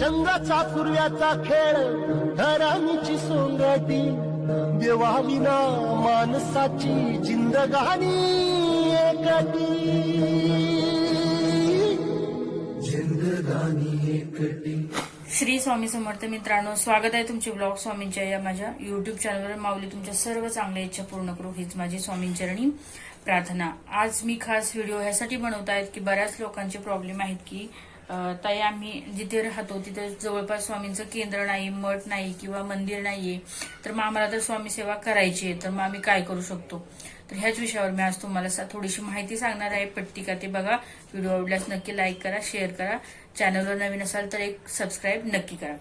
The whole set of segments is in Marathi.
चंद्राचा सूर्याचा खेळ धराणीची सोंगटी देवाविना माणसाची जिंदगानी एकटी. जिंदगानी एकटी. श्री स्वामी समर्थ मित्रांनो स्वागत आहे तुमचे ब्लॉग स्वामींच्या या माझ्या युट्यूब चॅनलवर माऊली तुमच्या सर्व चांगल्या इच्छा पूर्ण करू हीच माझी स्वामींचरणी प्रार्थना. आज मी खास व्हिडिओ ह्यासाठी बनवत आहेत की बऱ्याच लोकांचे प्रॉब्लेम आहेत की ताई आम्ही जिथे राहतो तिथे जवळपास स्वामींचं केंद्र नाही मठ नाही किंवा मंदिर नाहीये. तर मग आम्हाला तर स्वामी सेवा करायची आहे. तर मग आम्ही काय करू शकतो? तर ह्याच विषयावर मी आज तुम्हाला थोडीशी माहिती सांगणार आहे. पट्टिका ते बघा. व्हिडिओ आवडल्यास नक्की लाईक करा शेअर करा. चॅनलवर नवीन असाल तर एक सबस्क्राईब नक्की करा.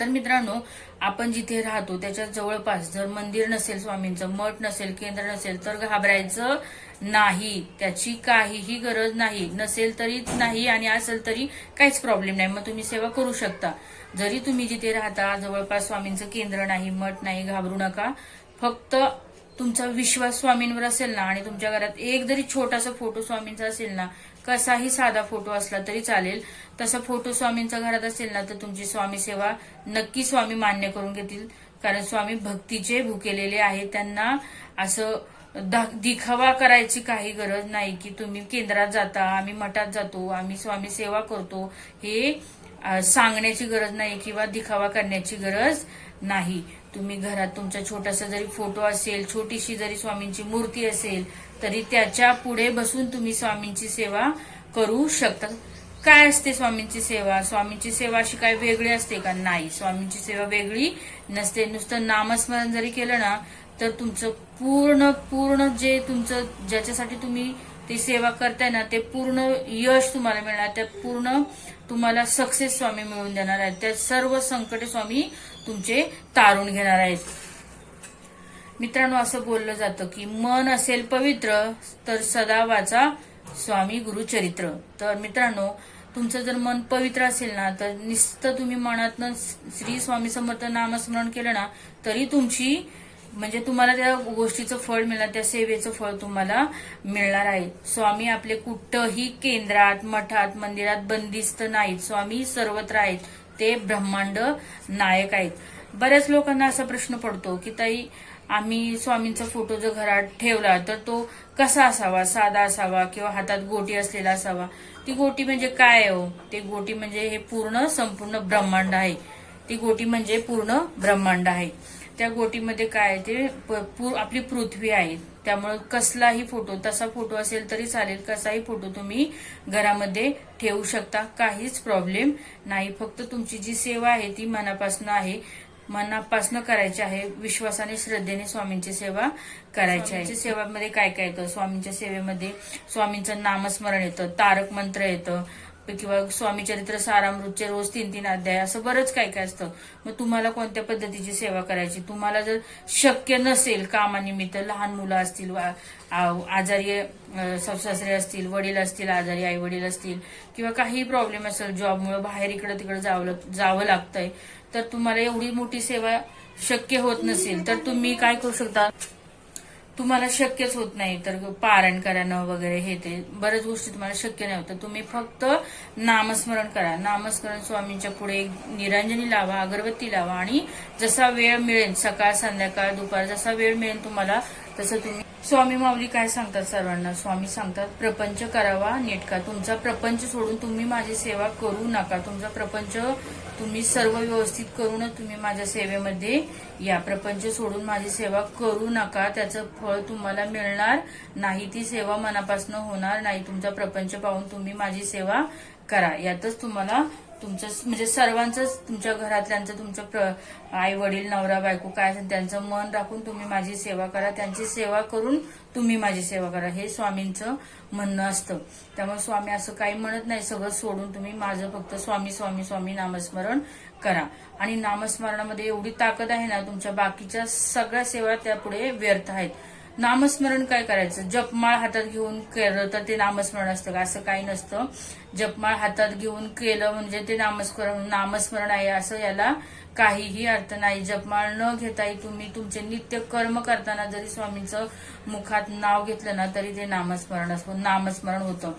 तर मित्रांनो आपण जिथे राहतो त्याच्या जवळपास जर मंदिर नसेल स्वामींचं मठ नसेल केंद्र नसेल तर घाबरायचं नाही. त्याची काहीही गरज नाही. नसेल तरीच नाही आणि असेल तरी काहीच प्रॉब्लेम नाही. मग तुम्ही सेवा करू शकता. जरी तुम्ही जिथे राहता जवळपास स्वामींचं केंद्र नाही मठ नाही घाबरू नका. फक्त तुमचा विश्वास स्वामींवर असेल ना आणि तुमच्या घरात एक जरी छोटासा फोटो स्वामींचा असेल ना कसाही साधा फोटो असला तरी चालेल. तसा फोटो स्वामींचा घरात असेल ना तर तुमची स्वामी सेवा नक्की स्वामी मान्य करून घेतील. कारण स्वामी भक्तीचे भुकेलेले आहेत. त्यांना असं दिखावा करायची काही गरज नाही की तुम्ही केंद्रात जाता आम्ही मठात जातो आम्ही स्वामी सेवा करतो. हे सांगण्याची गरज नाही किंवा दिखावा करण्याची गरज नाही. तुम्ही घरात तुमचा छोटासा जरी फोटो असेल छोटीशी जरी स्वामींची मूर्ती असेल तरी त्याच्या पुढे बसून तुम्ही स्वामींची सेवा करू शकता. काय असते स्वामींची सेवा? स्वामींची सेवा अशी काय वेगळी असते का? नाही. स्वामींची सेवा वेगळी नसते. नुसतं नामस्मरण जरी केलं ना तर तुमचं पूर्ण पूर्ण जे तुमचं ज्याच्यासाठी तुम्ही ती सेवा करताय ना ते पूर्ण यश तुम्हाला मिळणार. त्या पूर्ण तुम्हाला सक्सेस स्वामी मिळवून देणार आहेत. त्या सर्व संकटे स्वामी तुमचे तारून घेणार आहेत. मित्रांनो असं बोललं जातं की मन असेल पवित्र तर सदा वाचा स्वामी गुरुचरित्र तर मित्रांनो तुमचं जर मन पवित्र असेल ना तर निस्त तुम्ही मनातनं श्री स्वामी समर्थ नामस्मरण केलं ना तरी तुमची म्हणजे तुम्हाला त्या गोष्टीचं फळ मिळणार त्या सेवेचं फळ तुम्हाला मिळणार आहे. स्वामी आपले कुठंही केंद्रात मठात मंदिरात बंदिस्त नाहीत. स्वामी सर्वत्र आहेत. ते ब्रह्मांड नायक आहेत. बऱ्याच लोकांना असा प्रश्न पडतो की ताई आम्ही स्वामींचा फोटो जर घरात ठेवला तर तो कसा असावा? साधा असावा किंवा हातात गोटी असलेला असावा? ती गोटी म्हणजे काय हो? ते गोटी म्हणजे हे पूर्ण संपूर्ण ब्रह्मांड आहे. ती गोटी म्हणजे पूर्ण ब्रह्मांड आहे. त्या गोटीमध्ये काय आहे ते आपली पृथ्वी आहे. त्यामुळे कसलाही फोटो तसा फोटो असेल तरी चालेल कसाही फोटो तुम्ही घरामध्ये ठेवू शकता काहीच प्रॉब्लेम नाही. फक्त तुमची जी सेवा आहे ती मनापासून आहे मनापासून करायची आहे विश्वासाने श्रद्धेने स्वामींची सेवा करायची आहे. सेवामध्ये काय काय येतं? स्वामींच्या सेवेमध्ये स्वामींचं नामस्मरण येतं तारक मंत्र येतं किंवा स्वामी चरित्र सारामृतचे रोज तीन तीन अध्याय असं बरंच काय काय असतं. मग तुम्हाला कोणत्या पद्धतीची सेवा करायची? तुम्हाला जर शक्य नसेल कामानिमित्त लहान मुलं असतील आ- आजारी अ, सासरे असतील वडील असतील आजारी आई वडील असतील किंवा काही प्रॉब्लेम असेल जॉबमुळे बाहेर इकडं तिकडे जावं लाग- जावं लागतंय तर तुम्हाला एवढी मोठी सेवा शक्य होत नसेल तर तुम्ही काय करू शकता? तुम्हाला शक्यच होत नाही तर पारायण करणं वगैरे हे ते. बऱ्याच गोष्टी तुम्हाला शक्य नाही होत. तुम्ही फक्त नामस्मरण करा. नामस्मरण स्वामींच्या पुढे एक निरंजनी लावा अगरबत्ती लावा आणि जसा वेळ मिळेल सकाळ संध्याकाळ दुपार जसा वेळ मिळेल तुम्हाला तसं तुम्ही स्वामी माऊली काय सांगतात सर्वांना? स्वामी सांगतात प्रपंच करावा नेटका. तुमचा प्रपंच सोडून तुम्ही माझी सेवा करू नका. तुमचा प्रपंच तुम्ही सर्व व्यवस्थित करूनच तुम्ही माझ्या सेवेमध्ये या. प्रपंच सोडून माझी सेवा करू नका. त्याचं फळ तुम्हाला मिळणार नाही. ती सेवा मनापासून होणार नाही. तुमचा प्रपंच पाहून तुम्ही माझी सेवा करा. यातच तुम्हाला तुमचं म्हणजे सर्वांचंच तुमच्या घरातल्यांचं तुमच्या आई वडील नवरा बायको काय असेल त्यांचं मन राखून तुम्ही माझी सेवा करा. त्यांची सेवा करून तुम्ही माझी सेवा करा. हे स्वामींचं म्हणणं असतं. त्यामुळे स्वामी असं काही म्हणत नाही. सगळं सोडून तुम्ही माझं फक्त स्वामी स्वामी स्वामी नामस्मरण करा. आणि नामस्मरणामध्ये एवढी ताकद आहे ना तुमच्या बाकीच्या सगळ्या सेवा त्यापुढे व्यर्थ आहेत. नामस्मरण काय करायचं? जपमाळ हातात घेऊन केलं तर ते नामस्मरण असतं का? असं काही नसतं. जपमाळ हातात घेऊन केलं म्हणजे ते नामस्मरण नामस्मरण आहे असं याला काहीही अर्थ नाही. जपमाळ न घेताही तुम्ही तुमचे नित्य कर्म करताना जरी स्वामींचं मुखात नाव घेतलं ना तरी ते नामस्मरण असतं. नामस्मरण होतं.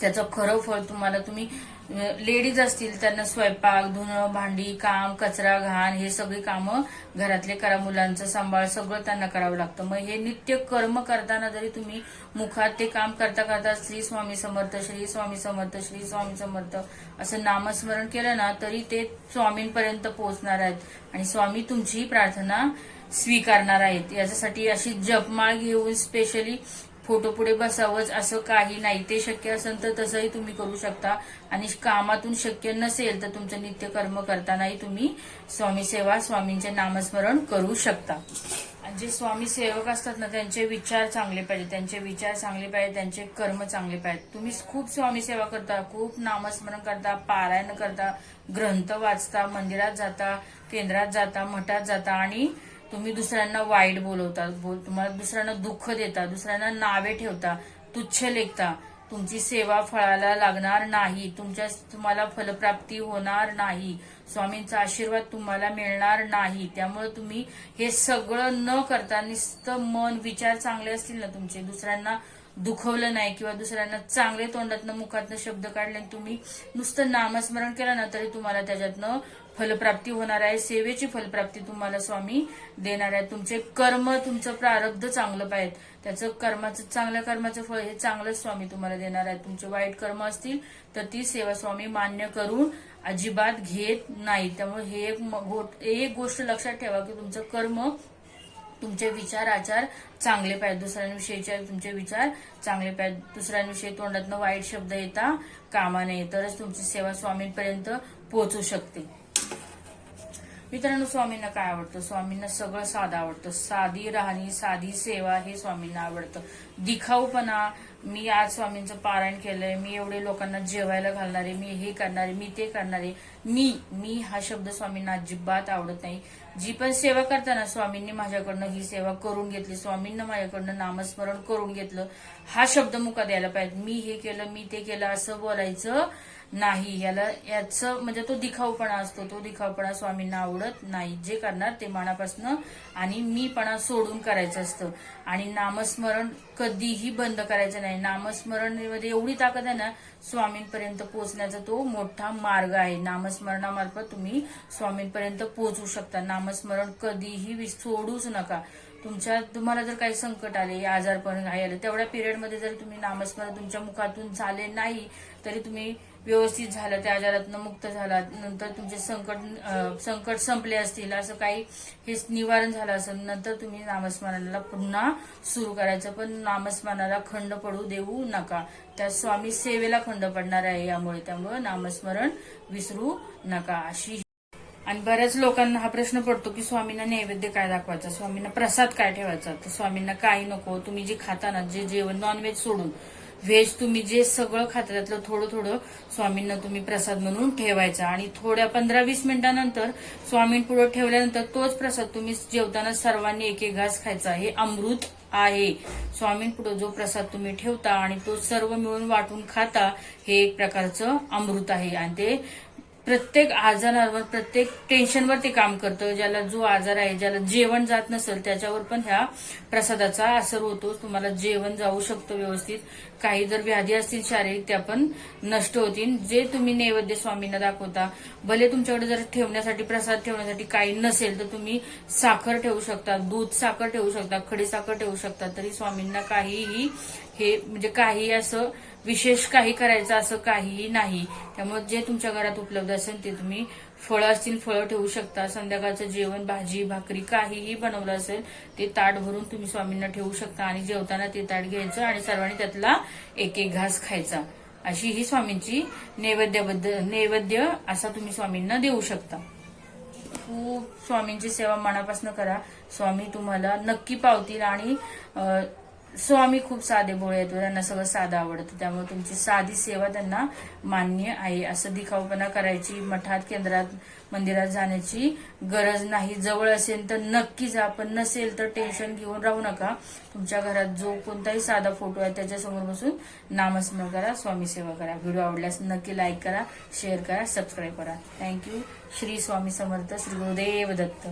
त्याचं खरं फळ तुम्हाला तुम्ही लेडीज असतील त्यांना स्वयंपाक धुणं भांडी काम कचरा घाण हे सगळी कामं घरातले करा मुलांचं सांभाळ सगळं त्यांना करावं लागतं. मग हे नित्य कर्म करताना जरी तुम्ही मुखात ते काम करता करता श्री स्वामी समर्थ श्री स्वामी समर्थ श्री स्वामी समर्थ असं नामस्मरण केलं ना तरी ते स्वामींपर्यंत पोहोचणार आहेत. आणि स्वामी तुमची प्रार्थना स्वीकारणार आहेत. याच्यासाठी अशी जपमाळ घेऊन स्पेशली फोटो पुढे बसावंच असं काही नाही. ते शक्य असेल तर तसंही तुम्ही करू शकता. आणि कामातून शक्य नसेल तर तुमचं नित्य कर्म करतानाही तुम्ही स्वामी सेवा स्वामींचे नामस्मरण करू शकता. आणि जे स्वामी सेवक असतात ना त्यांचे विचार चांगले पाहिजे. त्यांचे विचार चांगले पाहिजे त्यांचे कर्म चांगले पाहिजे. तुम्ही खूप स्वामी सेवा करता खूप नामस्मरण करता पारायण करता ग्रंथ वाचता मंदिरात जाता केंद्रात जाता मठात जाता आणि तुम्ही दुसऱ्यांना वाईट बोलवता बोल तुम्हाला दुसऱ्यांना दुःख देता दुसऱ्यांना नावे ठेवता तुच्छ लेखता. तुमची सेवा फळाला लागणार नाही तुमच्या तुम्हाला फलप्राप्ती होणार नाही स्वामींचा आशीर्वाद तुम्हाला मिळणार नाही. त्यामुळे तुम्ही हे सगळं न करता नुसतं मन विचार चांगले असतील ना तुमचे. दुसऱ्यांना दुखवलं नाही किंवा दुसऱ्यांना चांगले तोंडातनं मुखातनं शब्द काढले आणि तुम्ही नुसतं नामस्मरण केलं ना तरी तुम्हाला त्याच्यातनं फलप्राप्ती होणार आहे सेवेची फलप्राप्ती तुम्हाला स्वामी देणार आहे. तुमचे कर्म तुमचं प्रारब्ध चांगलं पाहिजे. त्याचं कर्माचं चांगल्या कर्माचं फळ हे चांगलंच स्वामी तुम्हाला देणार आहे. तुमचे वाईट कर्म असतील तर ती सेवा स्वामी मान्य करून अजिबात घेत नाही. त्यामुळे हे एक एक गोष्ट लक्षात ठेवा की तुमचं कर्म तुमचे विचार आचार चांगले पाहिजेत दुसऱ्यांविषयीचे तुमचे विचार चांगले पाहिजेत दुसऱ्यांविषयी तोंडातनं वाईट शब्द येता कामा नये. तरच तुमची सेवा स्वामींपर्यंत पोहोचू शकते. मित्रांनो स्वामींना काय आवडतं? स्वामींना सगळं साधं आवडतं. साधी राहणी साधी सेवा हे स्वामींना आवडतं. दिखाऊपणा. मी आज स्वामींचं पारायण केलंय. मी एवढे लोकांना जेवायला घालणारे मी हे करणारे मी ते करणारे. मी मी हा शब्द स्वामींना अजिबात आवडत नाही. जी पण सेवा करताना स्वामींनी माझ्याकडनं ही सेवा करून घेतली स्वामींना माझ्याकडनं नामस्मरण करून घेतलं हा शब्द मुका द्यायला पाहिजे. मी हे केलं मी ते केलं असं बोलायचं नाही. याला याचं म्हणजे तो दिखाऊपणा असतो तो दिखाऊपणा स्वामींना आवडत नाही. जे करणार ते मनापासनं आणि मीपणा सोडून करायचं असतं. आणि नामस्मरण कधीही बंद करायचं नाही. नामस्मरणमध्ये एवढी ताकद आहे ना स्वामींपर्यंत पोहोचण्याचा तो मोठा मार्ग आहे. नामस्मरणामार्फत तुम्ही स्वामींपर्यंत पोहोचू शकता. नाम नामस्मरण कधीही विस- सोडूच नका. तुमच्या तुम्हाला जर काही संकट आले आजारपण काही आलं तेवढ्या पिरियडमध्ये जर तुम्ही नामस्मरण तुमच्या मुखातून झाले नाही तरी तुम्ही व्यवस्थित झालं त्या आजारातनं मुक्त झाला नंतर तुमचे संकट संकट संपले असतील असं काही हे निवारण झालं असेल नंतर तुम्ही नामस्मरणाला पुन्हा सुरू करायचं. पण नामस्मरणाला खंड पडू देऊ नका. त्या स्वामी सेवेला खंड पडणार आहे यामुळे त्यामुळे नामस्मरण विसरू नका. अशी आणि बऱ्याच लोकांना हा प्रश्न पडतो की स्वामींना नैवेद्य काय दाखवायचा? स्वामींना प्रसाद काय ठेवायचा? तर स्वामींना काही नको. तुम्ही जे खाता ना जे जेवण नॉनव्हेज सोडून व्हेज तुम्ही जे सगळं खाता त्यातलं थोडं थोडं स्वामींना तुम्ही प्रसाद म्हणून ठेवायचा. आणि थोड्या पंधरा वीस मिनिटानंतर स्वामींपुढे ठेवल्यानंतर तोच प्रसाद तुम्ही जेवताना सर्वांनी एक एक घास खायचा. हे अमृत आहे. स्वामींपुढे जो प्रसाद तुम्ही ठेवता आणि तो सर्व मिळून वाटून खाता हे एक प्रकारचं अमृत आहे. आणि ते प्रत्येक आजारावर प्रत्येक टेन्शनवर ते काम करतं. ज्याला जो आजार आहे ज्याला जेवण जात नसेल त्याच्यावर पण ह्या प्रसादाचा असर होतो तुम्हाला जेवण जाऊ शकतं व्यवस्थित. काही जर व्याधी असतील शारीरिक त्या पण नष्ट होतील. जे तुम्ही नैवेद्य स्वामींना दाखवता भले तुमच्याकडे जर ठेवण्यासाठी प्रसाद ठेवण्यासाठी काही नसेल तर तुम्ही साखर ठेवू शकता दूध साखर ठेवू शकता खडी साखर ठेवू शकता. तरी स्वामींना काहीही हे म्हणजे काही असं विशेष काही करायचं असं काहीही नाही. त्यामुळे जे तुमच्या घरात उपलब्ध असेल ते तुम्ही फळं असतील फळं ठेवू शकता. संध्याकाळचं जेवण भाजी भाकरी काहीही बनवलं असेल ते ताट भरून तुम्ही स्वामींना ठेवू शकता आणि जेवताना ते ताट घ्यायचं आणि सर्वांनी त्यातला एक एक घास खायचा. अशी ही स्वामींची नैवेद्याबद्दल नैवेद्य असा तुम्ही स्वामींना देऊ शकता. खूप स्वामींची सेवा मनापासून करा. स्वामी तुम्हाला नक्की पावतील आणि स्वामी खूप साधे भोळे आहेत त्यांना सगळं साधं आवडतं. त्यामुळे तुमची साधी सेवा त्यांना मान्य आहे. असं दिखावपणा करायची मठात केंद्रात मंदिरात जाण्याची गरज नाही. जवळ असेल तर नक्की जा पण नसेल तर टेन्शन घेऊन राहू नका. तुमच्या घरात जो कोणताही साधा फोटो आहे त्याच्यासमोर बसून नामस्मरण करा स्वामी सेवा करा. व्हिडिओ आवडल्यास नक्की लाईक करा शेअर करा सबस्क्राईब करा. Thank you. श्री स्वामी समर्थ श्री गुरुदेव दत्त.